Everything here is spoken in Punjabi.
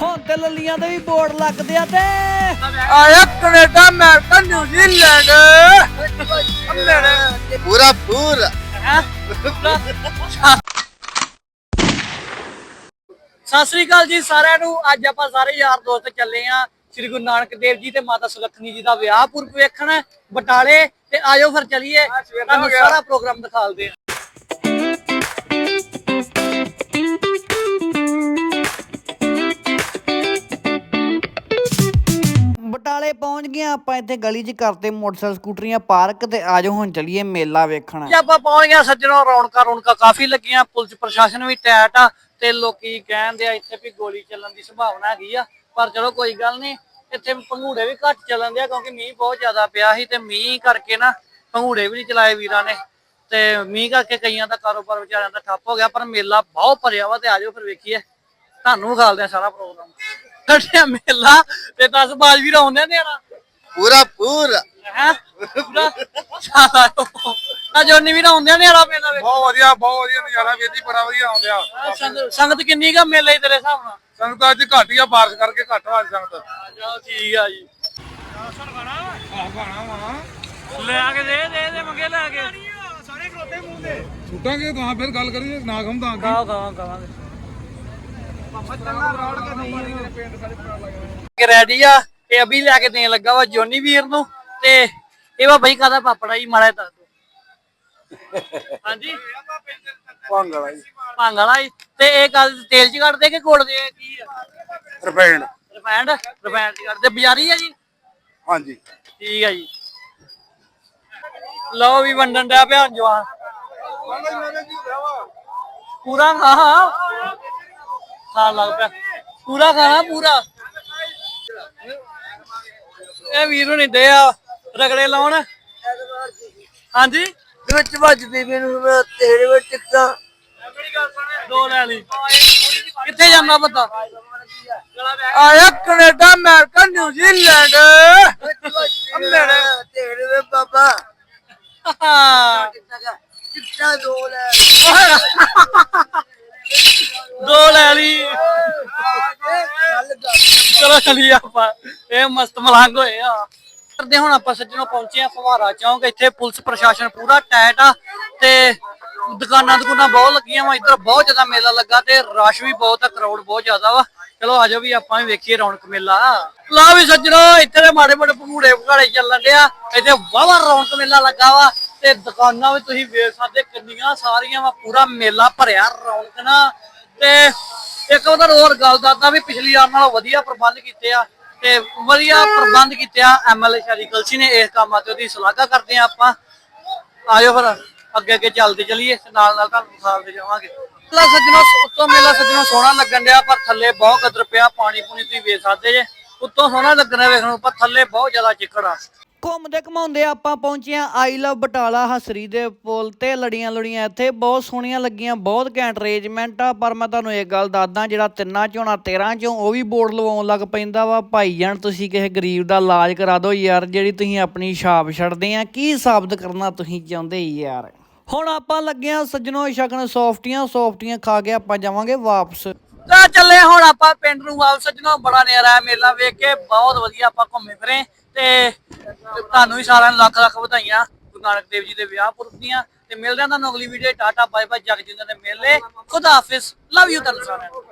ਹੁਣ ਤੇ ਲੱਲੀਆਂ ਦੇ ਵੀ ਬੋਰਡ ਲੱਗਦੇ ਆ ਤੇ। ਆਇਆ ਕੈਨੇਡਾ ਅਮਰੀਕਾ ਨਿਊਜ਼ੀਲੈਂਡ ਪੂਰਾ ਪੂਰਾ। ਸਤਿ ਸ੍ਰੀ ਅਕਾਲ ਜੀ ਸਾਰਿਆਂ ਨੂੰ। ਅੱਜ ਆਪਾਂ ਸਾਰੇ ਯਾਰ ਦੋਸਤ ਚੱਲੇ ਆ ਸ੍ਰੀ ਗੁਰੂ ਨਾਨਕ ਦੇਵ ਜੀ ਤੇ ਮਾਤਾ ਸੁਲੱਖਣੀ ਜੀ ਦਾ ਵਿਆਹ ਪੁਰਬ ਵੇਖਣ ਬਟਾਲੇ ਤੇ ਆਜੋ ਫਿਰ ਚਲੀਏ। ਤੁਹਾਨੂੰ ਸਾਰਾ ਪ੍ਰੋਗਰਾਮ ਦਿਖਾਲਦੇ ਆ। ਗਏ ਆਪਾਂ ਇੱਥੇ ਗਲੀ 'ਚ ਕਰਤੇ ਮੋਟਰਸਾਈਕਲ, ਸਕੂਟਰੀਆਂ, ਪਾਰਕ ਤੇ ਆਜੋ, ਹੁਣ ਚਲੀਏ ਮੇਲਾ ਵੇਖਣ। ਆਪਾਂ ਪਹੁੰਚ ਗਏ ਸੱਜਣੋ, ਰੌਣਕਾਂ ਰੌਣਕਾਂ ਕਾਫੀ ਲੱਗੀਆਂ, ਪੁਲਿਸ ਪ੍ਰਸ਼ਾਸਨ ਵੀ ਟੈਟ ਆ ਤੇ ਲੋਕੀ ਕਹਿੰਦੇ ਆ ਇੱਥੇ ਵੀ ਗੋਲੀ ਚੱਲਣ ਦੀ ਸੰਭਾਵਨਾ ਹੈਗੀ ਆ, ਪਰ ਚਲੋ ਕੋਈ ਗੱਲ ਨਹੀਂ ਇੱਥੇ ਪੰਘੂੜੇ ਵੀ ਘੱਟ ਚੱਲਣ ਦੇ ਆ ਕਿਉਂਕਿ ਮੀਂਹ ਬਹੁਤ ਜ਼ਿਆਦਾ ਪਿਆ ਸੀ ਤੇ ਮੀਂਹ ਕਰਕੇ ਨਾ ਪੰਘੂੜੇ ਵੀ ਨਹੀਂ ਚਲਾਏ ਵੀਰਾਂ ਨੇ ਤੇ ਮੀਂਹ ਕਰਕੇ ਕਈਆਂ ਦਾ ਕਾਰੋਬਾਰ ਵਿਚਾਰਿਆਂ ਦਾ ਠੱਪ ਹੋ ਗਿਆ, ਪਰ ਮੇਲਾ ਬਹੁਤ ਭਰਿਆ ਵਾ ਤੇ ਆਜੋ ਫਿਰ ਵੇਖੀਏ। ਤੁਹਾਨੂੰ ਵਿਖਾਲਦੇ ਆ ਸਾਰਾ ਪ੍ਰੋਗਰਾਮ। ਕੱਢਿਆ ਮੇਲਾ ਤੇ 10 ਬਾਜ ਵੀ ਆਉਂਦੇ ਨੇ ਯਾਰ ਪੂਰਾ ਪੂਰਾ। ਹੈ? ਆ ਜੋਨੀ ਵੀ ਆਉਂਦੇ ਨੇ ਯਾਰ ਮੇਲਾ ਵੇਖ ਬਹੁਤ ਵਧੀਆ ਬਹੁਤ ਵਧੀਆ ਨਜ਼ਾਰਾ ਵੀਰ ਜੀ ਬੜਾ ਵਧੀਆ ਆਉਂਦਿਆ। ਸੰਗਤ- ਸੰਗਤ ਕਿੰਨੀ ਕਾ ਮੇਲੇ ਤੇਰੇ ਹਿਸਾਬ ਨਾਲ? ਸੰਗਤ ਅੱਜ ਘੱਟ ਹੀ ਆ ਬਾਰਿਸ਼ ਕਰਕੇ ਘੱਟ ਆ ਅੱਜ ਸੰਗਤ। ਚਲੋ ਠੀਕ ਆ ਜੀ। ਆਹ ਗਾਣਾ ਵਾ ਲੈ ਕੇ ਦੇ ਦੇ ਦੇ ਮੰਗੇ ਲੈ ਕੇ। ਛੁੱਟਾਂਗੇ ਤਾਂ ਫਿਰ ਗੱਲ ਕਰੀਏ ਨਾ ਖੰਦਾ ਗਾਓ ਗਾਓ ਗਾਵਾਂਗੇ ਕਿ ਰੈਡੀ ਆ? ਇਹ ਅਭੀ ਲੈ ਕੇ ਦੇਣ ਲੱਗਾ ਵਾ ਜੋਨੀ ਵੀਰ ਨੂੰ ਤੇ ਇਹ ਵਾ ਬਈ ਕਾਦਾ ਪਾਪੜਾ ਜੀ ਮਾੜਾ ਦੱਸ ਦੋ ਹਾਂਜੀ। ਭੰਗਲਾ ਜੀ। ਭੰਗ ਵਾਲਾ ਜੀ। ਤੇ ਇਹ ਕੱਲ ਤੇਲ ਚ ਕੱਢਦੇ ਕਿ ਕੋੜਦੇ ਆ ਕੀ ਆ? ਰਪੈਣ ਰਿਫਾਈਂਡ ਰਿਫਾਈਂਡ ਚ ਕੱਢਦੇ। ਬਾਜ਼ਾਰੀ ਆ ਜੀ? ਹਾਂਜੀ। ਠੀਕ ਆ ਜੀ। ਲਓ ਵੀ ਵੰਡਣ ਡਿਆ ਪਿਆ ਜਵਾਨ। ਪੂਰਾ ਖਾ ਖਾਣ ਲੱਗ ਪਿਆ। ਪੂਰਾ ਖਾਣਾ ਪੂਰਾ? ਇਹ ਵੀਰ ਨਹੀਂ ਦੇ ਆ ਰਗੜੇ ਲਾਉਣ। ਹਾਂਜੀ? ਵਿੱਚ ਵੱਜਦੀ ਮੈਨੂੰ ਮੈਂ ਤੇਰੇ ਵਿੱਚ ਟਿਕਟਾਂ ਦੋ ਲੈ ਲਈ। ਕਿੱਥੇ ਜਾਂਦਾ ਬੰਦਾ? ਆਇਆ ਕੈਨੇਡਾ ਅਮਰੀਕਾ ਨਿਊਜ਼ੀਲੈਂਡ ਤੇਰੇ ਬਾਬਾ। ਦੋ ਲੈ ਦੋ ਲੈ ਲਈ। ਚਲੋ ਚਲੀਏ ਆਪਾਂ। ਇਹ ਮਸਤ ਮਲੰਗ ਹੋਏ ਆ। ਕਰਦੇ ਹੁਣ ਆਪਾਂ ਸੱਜਣੋਂ ਪਹੁੰਚੇ ਆ ਫਵਾਰਾ ਚੌਂਕ। ਇੱਥੇ ਪੁਲਿਸ ਪ੍ਰਸ਼ਾਸਨ ਪੂਰਾ ਟਾਈਟ ਆ ਤੇ ਦੁਕਾਨਾਂ ਦੁਕਾਨਾਂ ਬਹੁਤ ਲੱਗੀਆਂ ਵਾ। ਇੱਧਰ ਬਹੁਤ ਜ਼ਿਆਦਾ ਮੇਲਾ ਲੱਗਾ ਤੇ ਰਸ਼ ਵੀ ਬਹੁਤ ਆ ਕਰਾਊਡ ਬਹੁਤ ਜ਼ਿਆਦਾ ਵਾ। ਚਲੋ ਆਜੋ ਵੀ ਆਪਾਂ ਵੀ ਵੇਖੀਏ ਰੌਣਕ ਮੇਲਾ। ਲਾ ਵੀ ਸੱਜਣੋ, ਇੱਥੇ ਦੇ ਮਾੜੇ ਮਾੜੇ ਭੰਗੂੜੇ ਭਗਾੜੇ ਚੱਲਣ ਡਿਆ ਇੱਥੇ ਵਾਵਾ ਰੌਣਕ ਮੇਲਾ ਲੱਗਾ ਵਾ ਤੇ ਦੁਕਾਨਾਂ ਵੀ ਤੁਸੀਂ ਵੇਖ ਸਕਦੇ ਕਿੰਨੀਆਂ ਸਾਰੀਆਂ ਵਾ। ਪੂਰਾ ਮੇਲਾ ਭਰਿਆ ਰੌਣਕ ਨਾ ਤੇ ਇੱਕ ਉਹਨਾਂ ਹੋਰ ਗੱਲ ਦੱਸਦਾ ਵੀ ਪਿਛਲੀ ਵਾਰ ਨਾਲੋਂ ਵਧੀਆ ਪ੍ਰਬੰਧ ਕੀਤੇ ਆ ਤੇ ਵਧੀਆ ਪ੍ਰਬੰਧ ਕੀਤੇ ਆ ਐਮਐਲਏ ਸ਼ਾਰੀ ਕਲਸੀ ਨੇ ਇਸ ਕੰਮਾਂ ਤੇ ਉਹਦੀ ਸ਼ਲਾਘਾ ਕਰਦੇ ਆ ਆਪਾਂ। ਆਇਓ ਫਿਰ, ਅੱਗੇ ਅੱਗੇ ਚੱਲਦੇ ਚਲੀਏ ਤੇ ਨਾਲ ਨਾਲ ਤੁਹਾਨੂੰ ਦਿਖਾਉਂਦੇ ਜਾਵਾਂਗੇ। ਮੇਲਾ ਸੱਜਣੋ, ਉੱਤੋਂ ਮੇਲਾ ਸੱਜਣੋ ਸੋਹਣਾ ਲੱਗਣ ਡਿਆ, ਪਰ ਥੱਲੇ ਬਹੁਤ ਕਦਰ ਪਿਆ, ਪਾਣੀ ਪੂਣੀ ਤੁਸੀਂ ਵੇਖ ਸਕਦੇ ਜੇ। ਉੱਤੋਂ ਸੋਹਣਾ ਲੱਗਣਾ ਵੇਖਣ ਨੂੰ, ਪਰ ਥੱਲੇ ਬਹੁਤ ਜ਼ਿਆਦਾ ਚਿੱਕੜ ਆ। ਘੁੰਮਦੇ ਘਮਾਉਂਦੇ ਆਪਾਂ ਪਹੁੰਚੇ ਆ ਆਈ ਲਵ ਬਟਾਲਾ ਹਸਰੀ ਦੇ ਪੁਲ ਤੇ, ਲੜੀਆਂ ਲੜੀਆਂ ਇੱਥੇ, ਬਹੁਤ ਸੋਹਣੀਆਂ ਲੱਗੀਆਂ, ਬਹੁਤ ਘੈਂਟ ਅਰੇਂਜਮੈਂਟ ਆ, ਪਰ ਮੈਂ ਤੁਹਾਨੂੰ ਇੱਕ ਗੱਲ ਦੱਸਦਾ, ਜਿਹੜਾ ਤਿੰਨਾਂ ਚੋਂ ਨਾ 13 ਚੋਂ, ਉਹ ਵੀ ਬੋਰਡ ਲਵਾਉਣ ਲੱਗ ਪੈਂਦਾ ਵਾ। ਭਾਈ ਜਾਨ, ਤੁਸੀਂ ਕਿਸੇ ਗਰੀਬ ਦਾ ਇਲਾਜ ਕਰਾ ਦਿਓ ਯਾਰ, ਜਿਹੜੀ ਤੁਸੀਂ ਆਪਣੀ ਛਾਪ ਛੱਡਦੇ ਆ, ਕੀ ਸਾਬਤ ਕਰਨਾ ਤੁਸੀਂ ਚਾਹੁੰਦੇ ਯਾਰ? ਹੁਣ ਆਪਾਂ ਲੱਗੇ ਆ ਸੱਜਣੋ ਛਕਣ, ਸੌਫਟੀਆਂ ਸੌਫਟੀਆਂ ਖਾ ਕੇ ਆਪਾਂ ਜਾਵਾਂਗੇ ਵਾਪਸ। ਤਾਂ ਚੱਲੇ ਹੁਣ ਆਪਾਂ ਪਿੰਡ ਨੂੰ ਵਾਪਸ, ਸੱਜਣੋ, ਬੜਾ ਨਜ਼ਾਰਾ ਹੈ ਮੇਲਾ ਵੇਖ ਕੇ, ਬਹੁਤ ਵਧੀਆ ਆਪਾਂ ਘੁੰਮੇ ਫਿਰੇ। ਤੇ ਤੁਹਾਨੂੰ ਵੀ ਸਾਰਿਆਂ ਨੂੰ ਲੱਖ ਲੱਖ ਵਧਾਈਆਂ। ਗੁਰੂ ਨਾਨਕ ਦੇਵ ਜੀ ਦੇ ਵਿਆਹ ਪੁਰਬ ਦੀਆਂ। ਤੇ ਮਿਲਦੇ ਹਾਂ ਤੁਹਾਨੂੰ ਅਗਲੀ ਵੀਡੀਓ ਟਾਟਾ ਬਾਏ ਬਾਏ ਜਗ ਜਿੰਦਰ ਦੇ ਮੇਲੇ। ਖੁਦਾ ਹਾਫਿਜ਼। ਲਵ ਯੂ ਤੁਹਾਨੂੰ ਸਾਰਿਆਂ ਨੂੰ